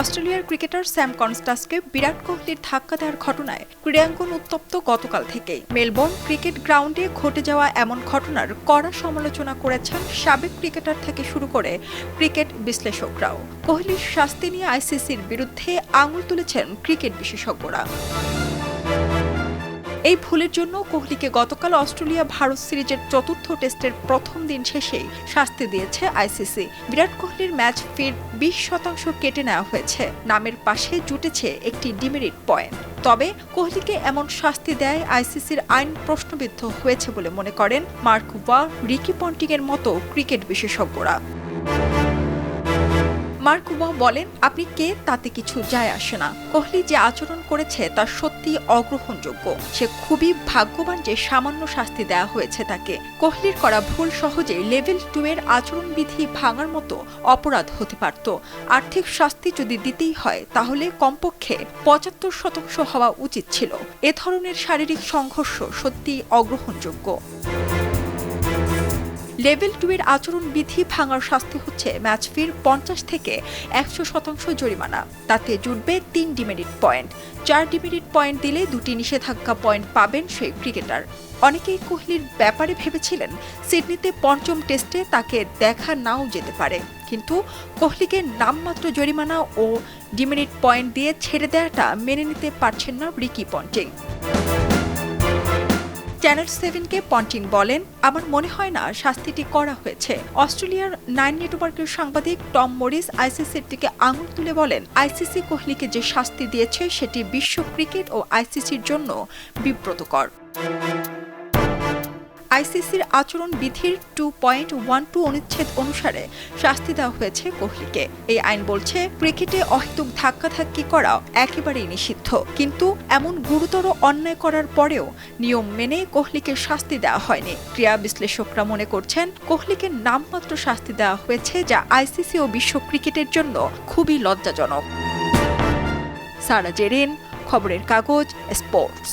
অস্ট্রেলিয়ার cricketer Sam কনস্টাসকে বিরাট কোহলির ধাক্কা দেওয়ার ঘটনায় ক্রীড়াঙ্গন উত্তপ্ত গতকাল থেকেই। মেলবোর্ন ক্রিকেট গ্রাউন্ডে ঘটে যাওয়া এমন ঘটনার কড়া সমালোচনা করেছেন সাবেক ক্রিকেটার থেকে শুরু করে ক্রিকেট বিশ্লেষকরাও। কোহলির শাস্তি নিয়ে আইসিসির বিরুদ্ধে আঙুল তুলেছেন ক্রিকেট বিশেষজ্ঞরা। এই ভুলের জন্য কোহলিকে গতকাল অস্ট্রেলিয়া ভারত সিরিজের চতুর্থ টেস্টের প্রথম দিন শেষেই শাস্তি দিয়েছে আইসিসি। বিরাট কোহলির ম্যাচ ফির বিশ শতাংশ কেটে নেওয়া হয়েছে। নামের পাশে জুটেছে একটি ডিমেরিট পয়েন্ট। তবে কোহলিকে এমন শাস্তি দেয় আইসিসির আইন প্রশ্নবিদ্ধ হয়েছে বলে মনে করেন মার্ক ওয়া রিকি পন্টিং এর মতো ক্রিকেট বিশেষজ্ঞরা। মার্ক ওয়া বলেন, আপনি কে? তাতে কিছু যায় আসে না। কোহলি যে আচরণ করেছে, তা সত্যি অগ্রহণযোগ্য। সে খুবই ভাগ্যবান যে সামান্য শাস্তি দেওয়া হয়েছে তাকে। কোহলির করা ভুল সহজে লেভেল টু এর আচরণবিধি ভাঙার মতো অপরাধ হতে পারত। আর্থিক শাস্তি যদি দিতেই হয়, তাহলে কমপক্ষে পঁচাত্তর শতাংশ হওয়া উচিত ছিল। এ ধরনের শারীরিক সংঘর্ষ সত্যি অগ্রহণযোগ্য। লেভেল টু এর আচরণ বিধি ভাঙার শাস্তি হচ্ছে ম্যাচ ফির পঞ্চাশ থেকে একশো শতাংশ জরিমানা। তাতে জুটবে তিন ডিমেরিট পয়েন্ট। চার ডিমেরিট পয়েন্ট দিলে দুটি নিষেধাজ্ঞা পয়েন্ট পাবেন সেই ক্রিকেটার। অনেকেই কোহলির ব্যাপারে ভেবেছিলেন সিডনিতে পঞ্চম টেস্টে তাকে দেখা নাও যেতে পারে। কিন্তু কোহলিকে নামমাত্র জরিমানা ও ডিমেরিট পয়েন্ট দিয়ে ছেড়ে দেওয়াটা মেনে নিতে পারছেন না রিকি পন্টিং। চ্যানেল সেভেনকে পন্টিং বলেন, আমার মনে হয় না শাস্তিটি করা হয়েছে। অস্ট্রেলিয়ার নাইন নেটওয়ার্কের সাংবাদিক টম মরিস আইসিসির দিকে আঙুল তুলে বলেন, আইসিসি কোহলিকে যে শাস্তি দিয়েছে সেটি বিশ্ব ক্রিকেট ও আইসিসির জন্য বিব্রতকর। আইসিসির আচরণ বিধির টু পয়েন্ট ওয়ান টু অনুচ্ছেদ অনুসারে শাস্তি দেওয়া হয়েছে কোহলিকে। এই আইন বলছে, ক্রিকেটে অহেতুক ধাক্কাধাক্কি করা একেবারেই নিষিদ্ধ। কিন্তু এমন গুরুতর অন্যায় করার পরেও নিয়ম মেনে কোহলিকে শাস্তি দেওয়া হয়নি। ক্রীড়া বিশ্লেষকরা মনে করছেন, কোহলিকে নামমাত্র শাস্তি দেওয়া হয়েছে যা আইসিসি ও বিশ্ব ক্রিকেটের জন্য খুবই লজ্জাজনক। সারা জেরিন, খবরের কাগজ, স্পোর্টস।